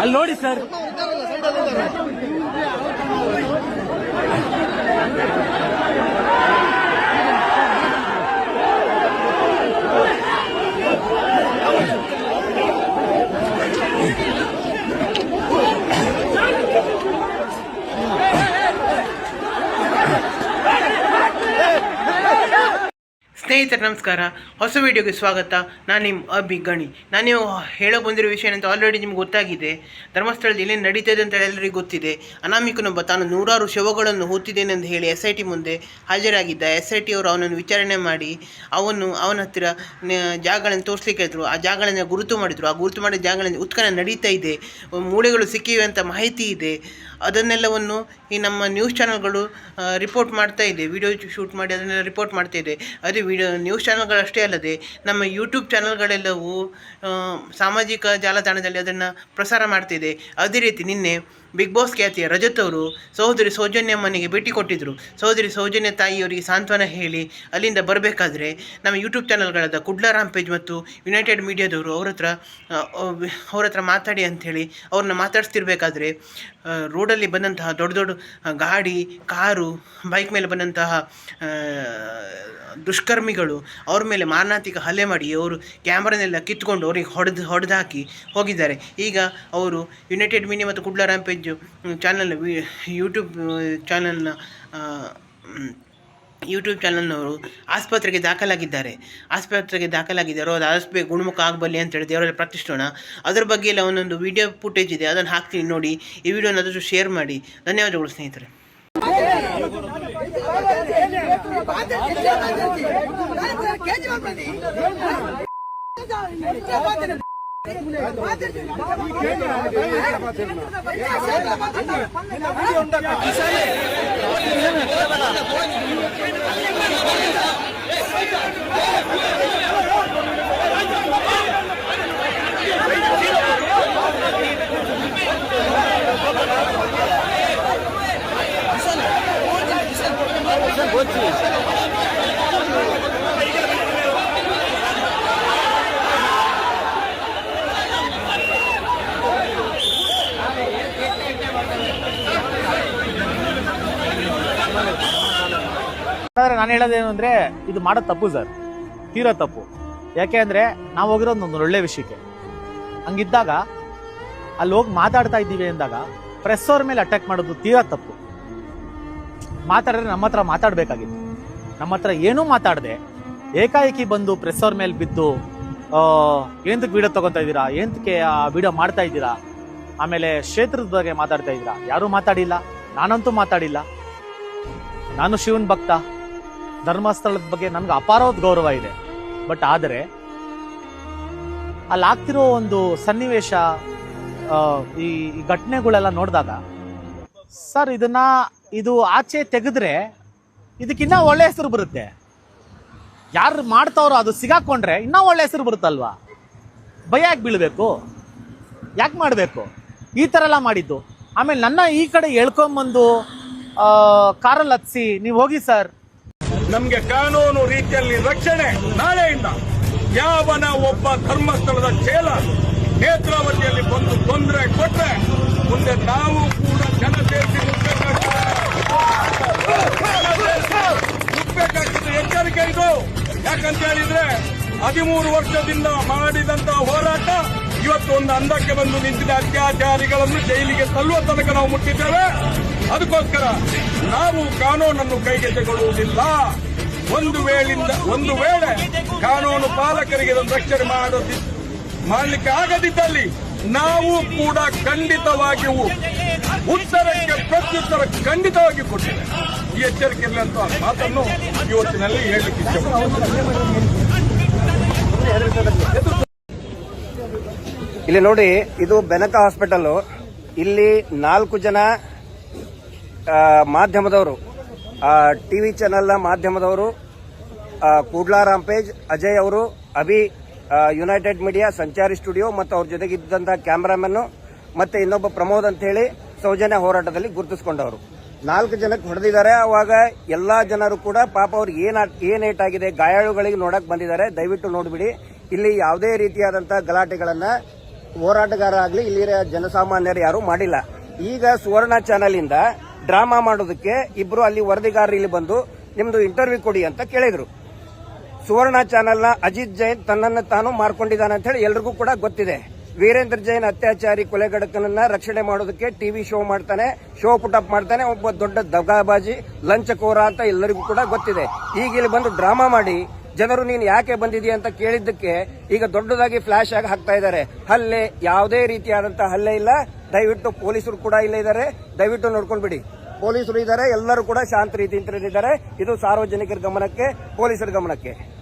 ಅಲ್ಲಿ ನೋಡಿ ಸರ್. ಸ್ನೇಹಿತರೆ, ನಮಸ್ಕಾರ. ಹೊಸ ವಿಡಿಯೋಗೆ ಸ್ವಾಗತ. ನಾನು ನಿಮ್ಮ ಅಭಿ ಗಣಿ. ನಾನು ಹೇಳೋ ಬಂದಿರೋ ವಿಷಯ ಏನಂತ ಆಲ್ರೆಡಿ ನಿಮ್ಗೆ ಗೊತ್ತಾಗಿದೆ. ಧರ್ಮಸ್ಥಳದಲ್ಲಿ ಏನೇನು ನಡೀತದೆ ಅಂತ ಎಲ್ಲರಿಗೂ ಗೊತ್ತಿದೆ. ಅನಾಮಿಕನೊಬ್ಬ ತಾನು ನೂರಾರು ಶವಗಳನ್ನು ಅಂತ ಹೇಳಿ ಎಸ್ ಐ ಟಿ ಮುಂದೆ ಹಾಜರಾಗಿದ್ದ. ಎಸ್ ಐ ಟಿ ಅವರು ಅವನನ್ನು ವಿಚಾರಣೆ ಮಾಡಿ ಅವನು ಅವನ ಹತ್ತಿರ ಜಾಗಗಳನ್ನು ತೋರಿಸ್ಲಿಕ್ಕೆ ಹೇಳಿದ್ರು. ಆ ಜಾಗಗಳನ್ನು ಗುರುತು ಮಾಡಿದರು. ಆ ಗುರುತು ಮಾಡಿದ ಜಾಗಗಳಲ್ಲಿ ಉತ್ಖನನ ನಡೀತಾ ಇದೆ. ಮೂಳೆಗಳು ಸಿಕ್ಕಿವೆ ಅಂತ ಮಾಹಿತಿ ಇದೆ. ಅದನ್ನೆಲ್ಲವನ್ನು ಈ ನಮ್ಮ ನ್ಯೂಸ್ ಚಾನಲ್ಗಳು ರಿಪೋರ್ಟ್ ಮಾಡ್ತಾ ಇದೆ. ವಿಡಿಯೋ ಶೂಟ್ ಮಾಡಿ ಅದನ್ನೆಲ್ಲ ರಿಪೋರ್ಟ್ ಮಾಡ್ತಾ ಇದೆ. ಅದೇ ವಿಡಿಯೋ ನ್ಯೂಸ್ ಚಾನಲ್ಗಳಷ್ಟೇ ಅಲ್ಲದೆ ನಮ್ಮ ಯೂಟ್ಯೂಬ್ ಚಾನಲ್ಗಳೆಲ್ಲವೂ ಸಾಮಾಜಿಕ ಜಾಲತಾಣದಲ್ಲಿ ಅದನ್ನು ಪ್ರಸಾರ ಮಾಡ್ತಿದೆ. ಅದೇ ರೀತಿ ನಿನ್ನೆ ಬಿಗ್ ಬಾಸ್ ಖ್ಯಾತಿಯ ರಜತ್ ಅವರು ಸಹೋದರಿ ಸೌಜನ್ಯ ಮನೆಗೆ ಭೇಟಿ ಕೊಟ್ಟಿದ್ದರು ಸಹೋದರಿ ಸೌಜನ್ಯ ತಾಯಿಯವರಿಗೆ ಸಾಂತ್ವನ ಹೇಳಿ ಅಲ್ಲಿಂದ ಬರಬೇಕಾದ್ರೆ ನಮ್ಮ ಯೂಟ್ಯೂಬ್ ಚಾನಲ್ಗಳಾದ ಕುಡ್ಲ ರಾಮ್ ಪೇಜ್ ಮತ್ತು ಯುನೈಟೆಡ್ ಮೀಡಿಯಾದವರು ಅವ್ರ ಹತ್ರ ಅವ್ರ ಹತ್ರ ಮಾತಾಡಿ ಅಂಥೇಳಿ ಅವ್ರನ್ನ ಮಾತಾಡಿಸ್ತಿರ್ಬೇಕಾದ್ರೆ ರೋಡಲ್ಲಿ ಬಂದಂತಹ ದೊಡ್ಡ ದೊಡ್ಡ ಗಾಡಿ, ಕಾರು ಬೈಕ್ ಮೇಲೆ ಬಂದಂತಹ ದುಷ್ಕರ್ಮಿಗಳು ಅವ್ರ ಮೇಲೆ ಮಾರಣಾಂತಿಕ ಹಲ್ಲೆ ಮಾಡಿ ಅವರು ಕ್ಯಾಮ್ರಾನೆಲ್ಲ ಕಿತ್ಕೊಂಡು ಅವ್ರಿಗೆ ಹೊಡೆದು, ಹೊಡೆದಾಕಿ ಹೋಗಿದ್ದಾರೆ. ಈಗ ಅವರು ಯುನೈಟೆಡ್ ಮೀಡಿಯಾ ಮತ್ತು ಕುಡ್ಲ ರ್ಯಾಂಪೇಜ್ ಚಾನಲ್ ಯೂಟ್ಯೂಬ್ ಚಾನಲ್ನ ಯೂಟ್ಯೂಬ್ ಚಾನಲ್ನವರು ಆಸ್ಪತ್ರೆಗೆ ದಾಖಲಾಗಿದ್ದಾರೆ. ಆಸ್ಪತ್ರೆಗೆ ದಾಖಲಾಗಿದ್ದಾರೆ. ಅದು ಆಸ್ಪೆ ಗುಣಮುಖ ಆಗಬಲ್ಲಿ ಅಂತೇಳಿ ದೇವರಲ್ಲಿ ಪ್ರಾರ್ಥಿಸೋಣ. ಅದ್ರ ಬಗ್ಗೆ ಎಲ್ಲ ಒಂದೊಂದು ವಿಡಿಯೋ ಫುಟೇಜ್ ಇದೆ. ಅದನ್ನು ಹಾಕ್ತೀನಿ ನೋಡಿ. ಈ ವಿಡಿಯೋನ ಅದಷ್ಟು ಶೇರ್ ಮಾಡಿ. ಧನ್ಯವಾದಗಳು ಸ್ನೇಹಿತರೆ. ಆದ್ರೆ ನಾನು ಹೇಳೋದೇನು ಅಂದರೆ, ಇದು ಮಾಡೋದು ತಪ್ಪು ಸರ್. ತೀರೋ ತಪ್ಪು. ಯಾಕೆ ಅಂದರೆ, ನಾವು ಹೋಗಿರೋದು ಒಂದು ಒಳ್ಳೆ ವಿಷಯಕ್ಕೆ. ಹಂಗಿದ್ದಾಗ, ಅಲ್ಲಿ ಹೋಗಿ ಮಾತಾಡ್ತಾ ಇದ್ದೀವಿ ಅಂದಾಗ ಪ್ರೆಸ್ ಅವ್ರ ಮೇಲೆ ಅಟ್ಯಾಕ್ ಮಾಡೋದು ತೀರಾ ತಪ್ಪು. ಮಾತಾಡಿದ್ರೆ ನಮ್ಮ ಹತ್ರ ಮಾತಾಡಬೇಕಾಗಿತ್ತು. ನಮ್ಮ ಹತ್ರ ಏನೂ ಮಾತಾಡದೆ. ಏಕಾಏಕಿ ಬಂದು ಪ್ರೆಸ್ ಅವ್ರ ಮೇಲೆ ಬಿದ್ದು ಏನಕ್ಕೆ ವಿಡಿಯೋ ತಗೊಂತಾ ಇದ್ದೀರಾ? ಏನಕ್ಕೆ ಆ ವಿಡಿಯೋ ಮಾಡ್ತಾ ಇದ್ದೀರಾ? ಆಮೇಲೆ ಕ್ಷೇತ್ರದ ಬಗ್ಗೆ ಮಾತಾಡ್ತಾ ಇದ್ದೀರಾ? ಯಾರೂ ಮಾತಾಡಿಲ್ಲ. ನಾನಂತೂ ಮಾತಾಡಿಲ್ಲ. ನಾನು ಶಿವನ್ ಭಕ್ತ. ಧರ್ಮಸ್ಥಳದ ಬಗ್ಗೆ ನನ್ಗೆ ಅಪಾರವಾದ ಗೌರವ ಇದೆ. ಬಟ್ ಆದರೆ ಅಲ್ಲಿ ಆಗ್ತಿರೋ ಒಂದು ಸನ್ನಿವೇಶ ಈ ಘಟನೆಗಳೆಲ್ಲ ನೋಡಿದಾಗ, ಸರ್ ಇದನ್ನ ಇದು ಆಚೆ ತೆಗೆದ್ರೆ ಇದಕ್ಕಿನ್ನ ಒಳ್ಳೆ ಹೆಸರು ಬರುತ್ತೆ. ಯಾರು ಮಾಡ್ತಾವ್ರೋ ಅದು ಸಿಗಾಕೊಂಡ್ರೆ ಇನ್ನೂ ಒಳ್ಳೆ ಹೆಸರು ಬರುತ್ತಲ್ವಾ? ಭಯ ಯಾಕೆ ಬೀಳಬೇಕು? ಯಾಕೆ ಮಾಡಬೇಕು? ಈ ಥರ ಎಲ್ಲ ಮಾಡಿದ್ದು. ಆಮೇಲೆ ನನ್ನ ಈ ಕಡೆ ಹೇಳ್ಕೊಂಬಂದು ಕಾರಲ್ಲಿ ಹತ್ಸಿ, ನೀವು ಹೋಗಿ ಸರ್ ನಮ್ಗೆ ಕಾನೂನು ರೀತಿಯಲ್ಲಿ ರಕ್ಷಣೆ ನಾಳೆಯಿಂದ ಯಾವನ ಒಬ್ಬ ಧರ್ಮಸ್ಥಳದ ಚೇಲ ನೇತ್ರಾವತಿಯಲ್ಲಿ ಬಂದು ತೊಂದರೆ ಕೊಟ್ಟರೆ ಮುಂದೆ ನಾವು ಕೂಡ ಜನ ಸೇರಿಸಿ ಮುಟ್ಬೇಕಾಗ್ತದೆ ಎಚ್ಚರಿಕೆ ಇದು. ಯಾಕಂತ ಹೇಳಿದ್ರೆ ಹದಿಮೂರು ವರ್ಷದಿಂದ ಮಾಡಿದಂತಹ ಹೋರಾಟ ಇವತ್ತು ಒಂದು ಅಂದಕ್ಕೆ ಬಂದು ನಿಂತಿದೆ ಅತ್ಯಾಚಾರಿಗಳನ್ನು ಜೈಲಿಗೆ ತಲ್ಲುವ ತನಕ ನಾವು ಮುಟ್ಟಿದ್ದೇವೆ. ಅದಕ್ಕೋಸ್ಕರ ನಾವು ಕಾನೂನನ್ನು ಕೈಗೆ ತೆಗೊಳ್ಳುವುದಿಲ್ಲ ಒಂದು ವೇಳಿಂದ ಒಂದು ವೇಳೆ ಕಾನೂನು ಪಾಲಕರಿಗೆ ರಕ್ಷಣೆ ಮಾಡೋದಿ ಮಾಡಲಿಕ್ಕೆ ಆಗದಿದ್ದಲ್ಲಿ ನಾವು ಕೂಡ ಖಂಡಿತವಾಗಿಯೂ ಉತ್ತರಕ್ಕೆ ಪ್ರತ್ಯುತ್ತರ ಖಂಡಿತವಾಗಿ ಕೊಟ್ಟಿದೆ ಈ ಎಚ್ಚರಿಕೆ ಇರಲಿ ಅಂತ ಮಾತನ್ನು ಇವತ್ತಿನಲ್ಲಿ ಹೇಳಲಿಕ್ಕೆ ಇಲ್ಲಿ ನೋಡಿ, ಇದು ಬೆನಕ ಹಾಸ್ಪಿಟಲ್ ಇಲ್ಲಿ ನಾಲ್ಕು ಜನ ಆ, ಟಿ ವಿ ಚಾನೆಲ್ನ ಮಾಧ್ಯಮದವರು ಕೂಡ್ಲಾ ರಾಂಪೇಜ್ ಅಜಯ್ ಅವರು Abhi United Media Sanchari Studio ಮತ್ತು ಅವ್ರ ಜೊತೆಗಿದ್ದಂತಹ ಕ್ಯಾಮ್ರಾಮನ್ನು ಮತ್ತೆ ಇನ್ನೊಬ್ಬ ಪ್ರಮೋದ್ ಅಂತ ಹೇಳಿ ಸೌಜನ್ಯ ಹೋರಾಟದಲ್ಲಿ ಗುರುತಿಸಿಕೊಂಡವರು. ನಾಲ್ಕು ಜನಕ್ಕೆ ಹೊಡೆದಿದ್ದಾರೆ. ಅವಾಗ ಎಲ್ಲಾ ಜನರು ಕೂಡ ಪಾಪ ಅವ್ರಿಗೆ ಏನ್ ಏನ್ ಆಗಿದೆ ಗಾಯಾಳುಗಳಿಗೆ ನೋಡಕ್ ಬಂದಿದ್ದಾರೆ. ದಯವಿಟ್ಟು ನೋಡಿಬಿಡಿ. ಇಲ್ಲಿ ಯಾವುದೇ ರೀತಿಯಾದಂತಹ ಗಲಾಟೆಗಳನ್ನ ಹೋರಾಟಗಾರ ಇಲ್ಲಿ ಇಲ್ಲಿಯ ಜನಸಾಮಾನ್ಯರು ಯಾರು ಮಾಡಿಲ್ಲ. ಈಗ ಸುವರ್ಣ ಚಾನೆಲ್ ಇಂದ ಡ್ರಾಮಾ ಮಾಡೋದಕ್ಕೆ ಇಬ್ರು ಅಲ್ಲಿ ವರದಿಗಾರರು ಇಲ್ಲಿ ಬಂದು ನಿಮ್ದು ಇಂಟರ್ವ್ಯೂ ಕೊಡಿ ಅಂತ ಕೇಳಿದ್ರು. ಸುವರ್ಣ ಚಾನೆಲ್ನ ಅಜಿತ್ ಜೈನ್ ತನ್ನನ್ನು ತಾನು ಮಾರ್ಕೊಂಡಿದ್ದಾನೆ ಅಂತ ಹೇಳಿ ಎಲ್ರಿಗೂ ಕೂಡ ಗೊತ್ತಿದೆ. ವೀರೇಂದ್ರ ಜೈನ್ ಅತ್ಯಾಚಾರಿ ಕೊಲೆಗಡಕನನ್ನ ರಕ್ಷಣೆ ಮಾಡೋದಕ್ಕೆ ಟಿವಿ ಶೋ ಮಾಡ್ತಾನೆ ಶೋ ಪುಟಪ್ ಮಾಡ್ತಾನೆ, ಒಬ್ಬ ದೊಡ್ಡ ದಗಾಬಾಜಿ, ಲಂಚಕೋರ ಅಂತ ಎಲ್ಲರಿಗೂ ಕೂಡ ಗೊತ್ತಿದೆ. ಈಗ ಇಲ್ಲಿ ಬಂದು ಡ್ರಾಮಾ ಮಾಡಿ, ಜನರು ನೀನು ಯಾಕೆ ಬಂದಿದೀಯ ಅಂತ ಕೇಳಿದ್ದಕ್ಕೆ ಈಗ ದೊಡ್ಡದಾಗಿ ಫ್ಲಾಶ್ ಆಗಿ ಹಾಕ್ತಾ ಇದ್ದಾರೆ. ಹಲ್ಲೆ ಯಾವುದೇ ರೀತಿಯಾದಂತಹ ಹಲ್ಲೆ ಇಲ್ಲ. ದಯವಿಟ್ಟು ಪೊಲೀಸರು ಕೂಡ ಇಲ್ಲೇ ಇದ್ದಾರೆ. ದಯವಿಟ್ಟು ನೋಡ್ಕೊಂಡ್ಬಿಡಿ ಪೊಲೀಸರು ಇದ್ದಾರೆ. ಎಲ್ಲರೂ ಕೂಡ ಶಾಂತ ರೀತಿಯಿಂದ ಇದ್ದಾರೆ. ಇದು ಸಾರ್ವಜನಿಕರ ಗಮನಕ್ಕೆ ಪೊಲೀಸರ ಗಮನಕ್ಕೆ.